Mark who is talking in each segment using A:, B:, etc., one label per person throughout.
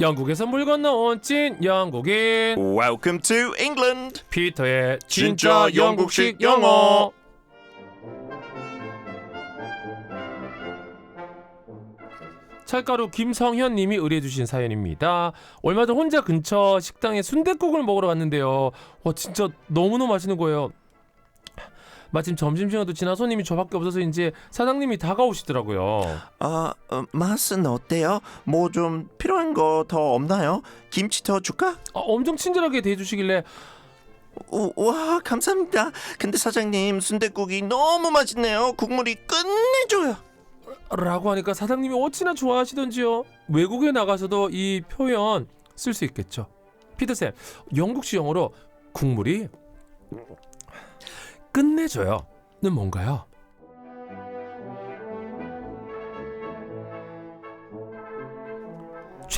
A: 영국에서 물 건너온 찐 영국인
B: Welcome to England.
A: 피터의
B: 진짜
A: 영국식 영어. 찰가루 김성현 님이 의뢰해 주신 사연입니다. 얼마 전 혼자 근처 식당에 순댓국을 먹으러 갔는데요. 와 진짜 너무너무 맛있는 거예요. 마침 점심시간도 지나 손님이 저밖에 없어서인지 사장님이 다가오시더라고요.
B: 아, 어, 맛은 어때요? 뭐 좀 필요한 거 더 없나요? 김치 더 줄까?
A: 아, 엄청 친절하게 대해주시길래
B: 우, 와, 감사합니다. 근데 사장님, 순댓국이 너무 맛있네요. 국물이 끝내줘요.
A: 라고 하니까 사장님이 어찌나 좋아하시던지요. 외국에 나가서도 이 표현 쓸 수 있겠죠. 피터쌤, 영국식 영어로 국물이 끝내줘요는 뭔가요?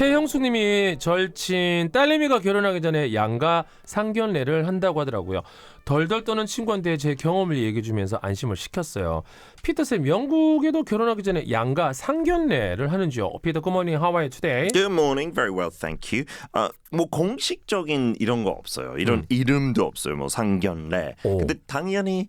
A: 최형수님이 절친 딸내미가 결혼하기 전에 양가 상견례를 한다고 하더라고요. 덜덜 떠는 친구한테 제 경험을 얘기해주면서 안심을 시켰어요. 피터쌤, 영국에도 결혼하기 전에 양가 상견례를 하는지요? 피터, good morning, how are you today?
B: Good morning, very well, thank you. 아, 뭐 공식적인 이런 거 없어요. 이런 이름도 없어요. 뭐 상견례.
A: 오.
B: 근데 당연히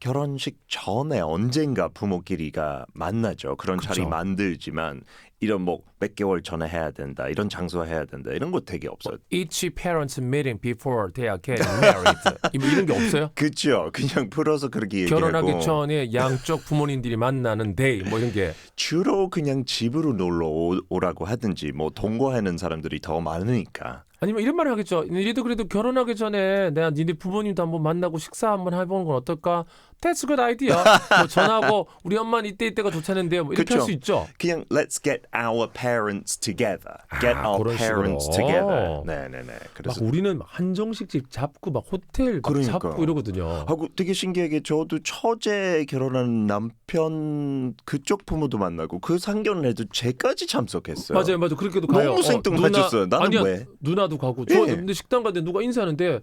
B: 결혼식 전에 언젠가 부모끼리가 만나죠. 그런 자리
A: 그쵸.
B: 만들지만 이런 뭐 몇 개월 전에 해야 된다. 이런 장소 해야 된다. 이런 거 되게 없어요.
A: Each parents meeting before they are getting married. 뭐 이런 게 없어요?
B: 그죠? 그냥 풀어서 그렇게 얘기하고
A: 결혼하기 전에 양쪽 부모님들이 만나는 데이 뭐 이런 게
B: 주로 그냥 집으로 놀러 오- 오라고 하든지 뭐 동거하는 사람들이 더 많으니까
A: 아니면 이런 말을 하겠죠. 니도 그래도 결혼하기 전에 내가 니네 부모님도 한번 만나고 식사 한번 해보는 건 어떨까? That's a good idea. 뭐 전화하고 우리 엄마는 이때 이때가 좋다는데요. 뭐 이렇게 할. 수 있죠.
B: 그냥 let's get our parents together. Get
A: 아,
B: our parents
A: 식으로.
B: together. 네네네.
A: 막
B: 그래서
A: 우리는 한정식 집 잡고 막 호텔 막
B: 그러니까.
A: 잡고 이러거든요.
B: 하고 되게 신기하게 저도 처제 결혼한 남편 그쪽 부모도 만나고 그 상견례도 제까지 참석했어요.
A: 맞아요, 맞아요. 그렇게도 가요.
B: 너무 생뚱맞았어요. 나는
A: 아니야,
B: 왜?
A: 누나 도 가고. 저
B: 예.
A: 근데 식당 갔는데 누가 인사하는데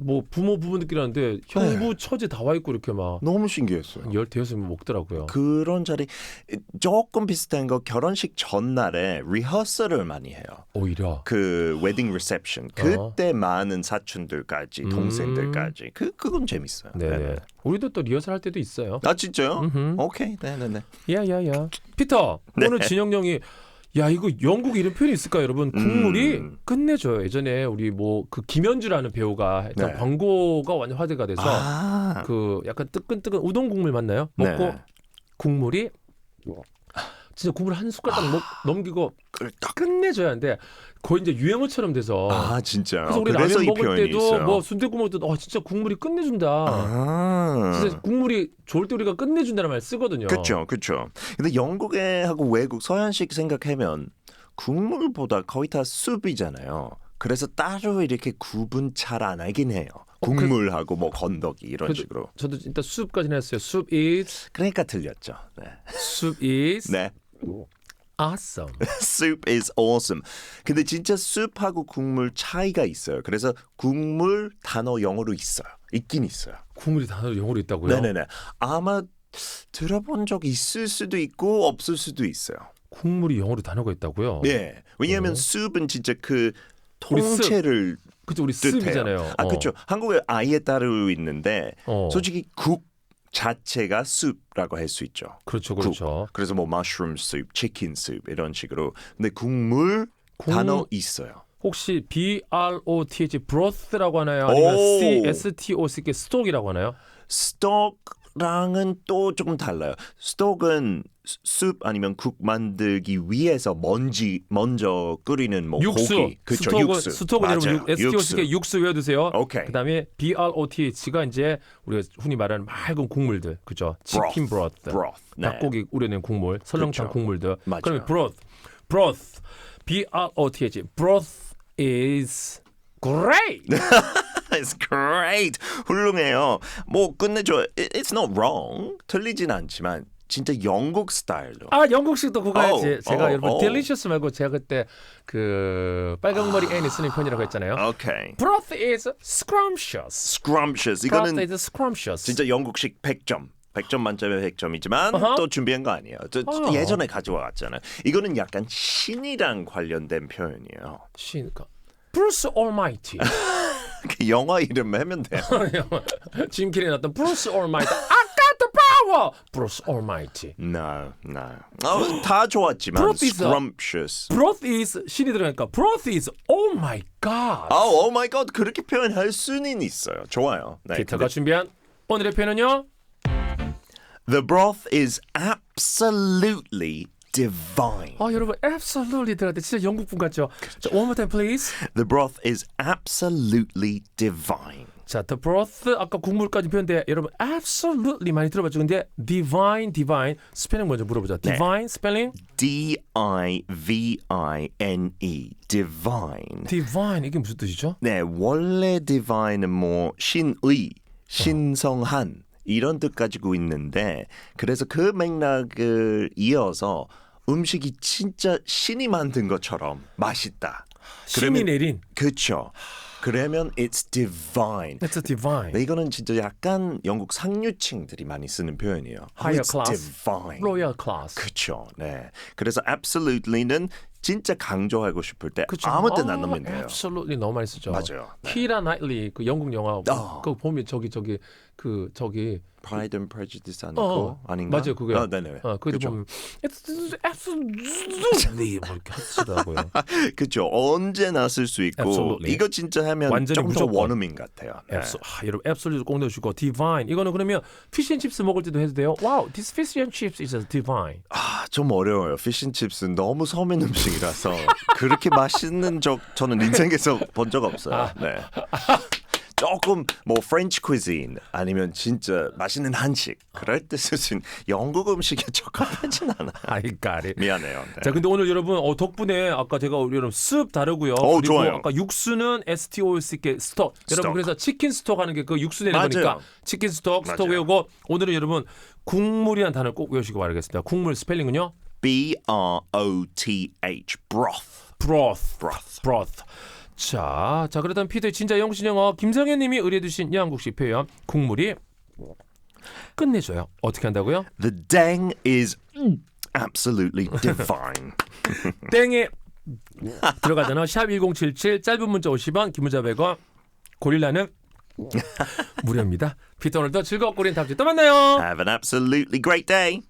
A: 뭐 부모 부분들끼리 하는데 형부 처제 다 와 있고 이렇게 막
B: 너무 신기했어요.
A: 열 대여섯 명 먹더라고요.
B: 그런 자리 조금 비슷한 거 결혼식 전날에 리허설을 많이 해요.
A: 오히려
B: 그 웨딩 리셉션 그때 많은 사촌들까지
A: 어. 음.
B: 동생들까지 그 그건 재밌어요.
A: 네. 우리도 또 리허설 할 때도 있어요.
B: 아 진짜요?
A: 음흠.
B: 오케이, 네네네.
A: 야야야. 피터
B: 네.
A: 오늘 진영 형이 야 이거 영국 이름 표현이 있을까 여러분 국물이
B: 음.
A: 끝내줘요 예전에 우리 뭐 그 김현주라는 배우가 했던
B: 네.
A: 광고가 완전 화제가 돼서
B: 아,
A: 그 약간 뜨끈뜨끈 우동 국물 맞나요? 먹고
B: 네.
A: 국물이 진짜 국물 한 숟갈 딱 먹, 넘기고
B: 꿀떡.
A: 끝내줘야 하는데 거의 이제 유행어처럼 돼서
B: 아 진짜.
A: 그래서 우리
B: 그래서
A: 라면
B: 이
A: 먹을 때도. 뭐 순댓국 먹을 때도 아 진짜 국물이 끝내준다.
B: 아.
A: 진짜 국물이 좋을 때 우리가 끝내준다는 말 쓰거든요.
B: 그렇죠, 그렇죠. 근데 영국에 하고 외국 서양식 생각하면 국물보다 거의 다 숲이잖아요. 그래서 따로 이렇게 구분 잘 안 하긴 해요.
A: 어, 그-
B: 국물하고 뭐 건더기 이런
A: 그래도-
B: 식으로.
A: 저도 일단 숲까지는 했어요. Soup is
B: 그러니까 틀렸죠. 네.
A: soup is
B: 네.
A: Awesome.
B: soup is awesome. 근데 진짜 숲하고 국물 차이가 있어요. 그래서 국물 단어 영어로 있어요. 있긴 있어요.
A: 국물이 단어로 영어로 있다고요?
B: 네네네. 아마 들어본 적 있을 수도 있고 없을 수도 있어요.
A: 국물이 영어로 단어가 있다고요?
B: 네. 왜냐하면
A: 어.
B: 숲은 진짜 그. 통째를
A: 그죠 우리
B: 뜻해요.
A: 습이잖아요.
B: 아 그렇죠. 한국에 아예 따로 있는데
A: 어.
B: 솔직히 국 자체가 숲라고 할 수 있죠.
A: 그렇죠, 그렇죠.
B: 그래서 뭐 머쉬룸 숲, 치킨 숲 이런 식으로. 근데 국물
A: 국-
B: 단어 있어요.
A: 혹시 B R O T H broth라고 하나요? 아니면
B: 오.
A: C S T O C K 스톡이라고 하나요?
B: 스톡랑은 또 조금 달라요. 수- 숲 아니면 국 만들기 위해서 먼지 먼저 끓이는 뭐
A: 육수.
B: 고기.
A: 스톡은
B: 육수.
A: 스톡은 여러분
B: 맞아요.
A: S T O C K 육수 외워두세요.
B: 오케이.
A: 그다음에 B R O T H가 이제 우리가 흔히 말하는 맑은 국물들, 그죠? 치킨
B: broth. 네.
A: 닭고기 우려낸 국물, 설렁탕
B: 그렇죠.
A: 국물들.
B: 맞아요.
A: 그러면 broth, broth, B R O T H, broth is great.
B: It's great. 훌륭해요. 뭐 끝내줘. It- It's not wrong. 틀리진 않지만 진짜 영국 스타일로.
A: 아 영국식도 그거
B: 어우,
A: 해야지. 제가
B: 어우,
A: 여러분 delicious 말고 제가 그때 그 빨강머리 앤이 쓰는 편이라고 했잖아요.
B: 오케이.
A: broth is scrumptious.
B: Scrumptious.
A: broth
B: 이거는
A: is scrumptious.
B: 진짜 영국식 100점. 100점 만점에 100점이지만
A: 어허.
B: 또 준비한 거 아니에요. 저, 저
A: 어.
B: 예전에 가져와 왔잖아요. 이거는 약간 신이랑 관련된 표현이에요.
A: 신가 브루스 올마이티
B: 그 영화 이름 하면 돼요.
A: 짐 캐리 나왔던 브루스 올마이티 I got the power 브루스 올마이티
B: No, no. 어, 다 좋았지만
A: Broth is a-
B: scrumptious.
A: broth is 신이 들어가니까 broth is oh my god
B: 아, 오 마이 갓 그렇게 표현할 수는 있어요. 좋아요. 네.
A: 기타가 준비한 오늘의 표현은요
B: The broth is absolutely divine.
A: 아 여러분 absolutely 들어갈 때 진짜 영국분 같죠 자, one more time please
B: The broth is absolutely divine.
A: 자, the broth 아까 국물까지 표현돼 여러분 absolutely 많이 들어봤죠. 근데 divine, divine 스펠링 먼저 물어보자. divine 스펠링
B: D I V I N E. divine.
A: divine 이게 무슨 뜻이죠?
B: 네, 원래 divine은 뭐 신의, 신성한 이런 뜻 가지고 있는데 그래서 그 맥락을 이어서 음식이 진짜 신이 만든 것처럼 맛있다.
A: 신이 내린
B: 그렇죠. 그러면 it's divine.
A: a divine.
B: 네, 이거는 진짜 약간 영국 상류층들이 많이 쓰는 표현이에요.
A: Higher
B: it's
A: class.
B: divine.
A: royal class.
B: 그렇죠. 네. 그래서 absolutely는 진짜 강조하고 싶을 때
A: 그쵸.
B: 아무 때나
A: 아,
B: 넣으면 돼요.
A: absolutely 너무 많이 쓰죠.
B: 맞아요. 네.
A: 키라 나이틀리 그 영국 영화
B: 어.
A: 그거 보면 저기 저기 그 저기
B: Pride and Prejudice 아니고
A: 어,
B: 아닌가?
A: 맞아요 그거요.
B: 어, 네네.
A: 어, 그도
B: 그죠.
A: 보면 it's absolutely 뭐 이렇게 하시더라고요.
B: 그렇죠. 언제나 쓸 수 있고
A: Absolutely.
B: 이거 진짜 하면
A: 완전히
B: 조금 더
A: 무조건.
B: 원어민 같아요. 네.
A: 앱소, 아, 여러분 앱솔루트 꼭 넣으시고 divine 이거는 그러면 피쉬앤칩스 먹을 때도 해도 돼요. 와우, this fish and chips is divine.
B: 아, 좀 어려워요. 피쉬칩스는 너무 서민 음식이라서 그렇게 맛있는 적 저는 인생에서 본 적 없어요.
A: 아.
B: 네. 조금 뭐 프렌치 cuisine 아니면 진짜 맛있는 한식 그럴 때 쓸 수 있는 영국 음식에 적합하진 않아.
A: I got it.
B: 미안해요. 네.
A: 자, 근데 오늘 여러분 어, 덕분에 아까 제가 우리 여러분 습 다르고요.
B: 어,
A: 그리고
B: 좋아요.
A: 아까 육수는 S T O C K 스톡. 여러분
B: 스톡.
A: 그래서 치킨 스톡 하는 게 그 육수 내는
B: 맞아요.
A: 거니까 치킨 스톡 스톡
B: 맞아요.
A: 외우고 오늘은 여러분 국물이라는 단어를 꼭 외우시기 바라겠습니다. 국물 스펠링은요.
B: B R O T H broth.
A: broth.
B: broth.
A: broth. 자, 자 그렇다면 피드의 진짜 영신 영어 김성현 님이 의뢰해 주신 이한국식 표현 국물이 끝내줘요. 어떻게 한다고요?
B: The dang is absolutely divine.
A: 땡에 들어가잖아. 샵1077 짧은 문자 50원, 긴 문자 100원. 고릴라는 무료입니다. 피터 오늘도 즐겁고 우린 다음 주에 또 만나요.
B: Have an absolutely great day.